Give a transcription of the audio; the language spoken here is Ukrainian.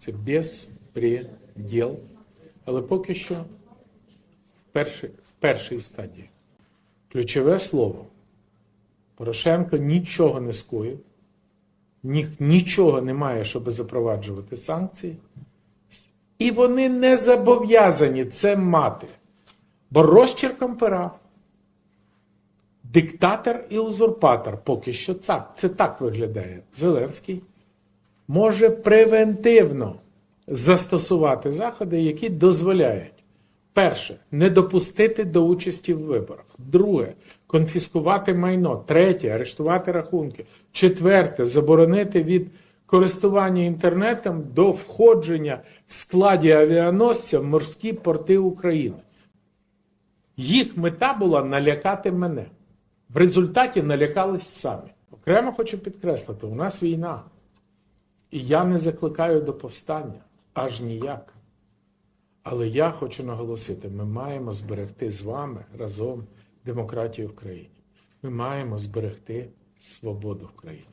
Це безпреділ. Але поки що в першій, в першій стадії. Ключове слово. Порошенко нічого не скоїв, ні, нічого немає, щоб запроваджувати санкції. І вони не зобов'язані це мати. Бо розчерком пера диктатор і узурпатор поки що так, це так виглядає. Зеленський може превентивно застосувати заходи, які дозволяють. Перше, не допустити до участі в виборах. Друге, конфіскувати майно. Третє, арештувати рахунки. Четверте, заборонити від користування інтернетом до входження в складі авіаносця в морські порти України. Їх мета була налякати мене. В результаті налякались самі. Окремо хочу підкреслити, у нас війна. І я не закликаю до повстання аж ніяк. Але я хочу наголосити: ми маємо зберегти з вами разом демократію в країні. Ми маємо зберегти свободу в країні.